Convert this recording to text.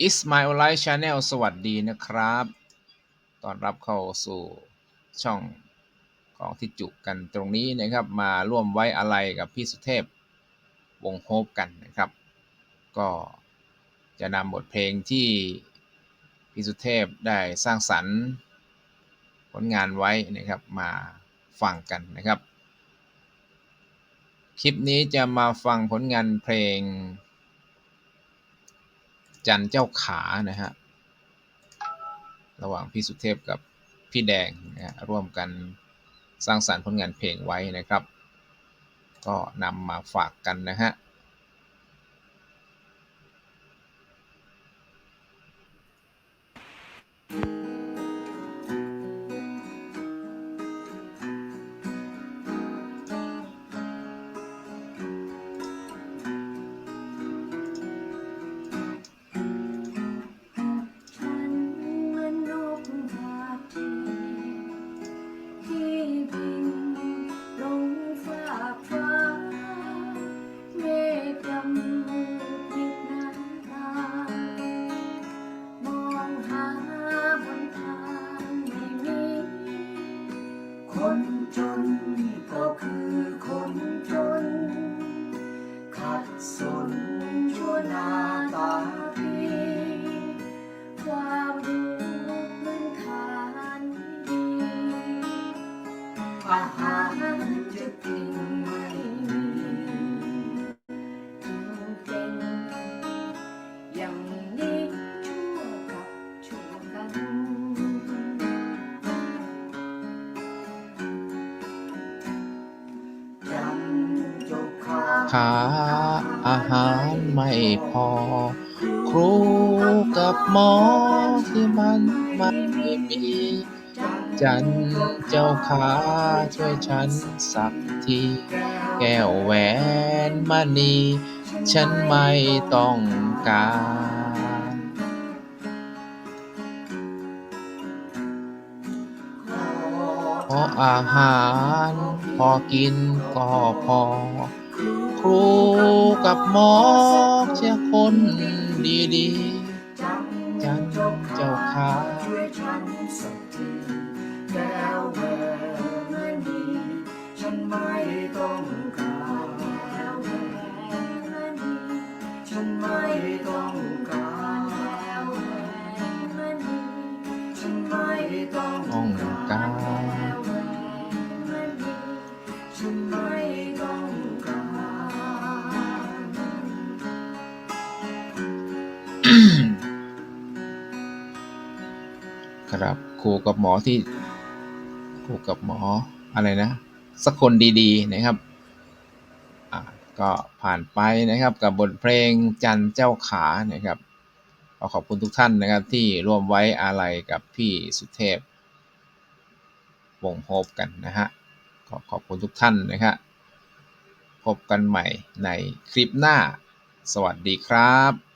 Ismail Life Channel สวัสดีนะครับ ต้อนรับเข้าสู่ช่องของที่จุกันตรงนี้นะครับ มาร่วมไว้อะไรกับพี่สุเทพวงโฮปกันนะครับ ก็จะนำบทเพลงที่พี่สุเทพได้สร้างสรรค์ผลงานไว้นะครับมาฟังกันนะครับ คลิปนี้จะมาฟังผลงานเพลง จันเจ้าขานะฮะระหว่างพี่สุเทพกับพี่แดงนะฮะร่วมกันสร้างสารรค์ผลงานเพลงไว้นะครับ ก็นำมาฝากกันนะฮะ ขาอาหารไม่พอ ครูกับหมอที่มันไม่มีจันเจ้าขาช่วยฉันสักที แก้วแหวนมณีฉันไม่ต้องการเพราะอาหาร พอกินก็พอ ครูกับหมอเชื่อคนดีๆจันเจ้าขาช่วยฉันสักทีแก้วแหวนไม่มีฉันไม่ต้องการแก้วแหวนไม่มีฉันไม่ต้องการแก้วแหวนไม่มีฉันไม่ต้องการ ครับครูกับหมอที่ครูกับหมออะไรนะ สักคนดีๆนะครับอะก็ผ่านไปนะครับกับบทเพลงจันเจ้าขานะครับขอขอบคุณทุกท่านนะครับที่ร่วมไว้อาลัยกับพี่สุเทพวงโฮปกันนะฮะขอขอบคุณทุกท่านนะครับพบกันใหม่ในคลิปหน้า สวัสดีครับ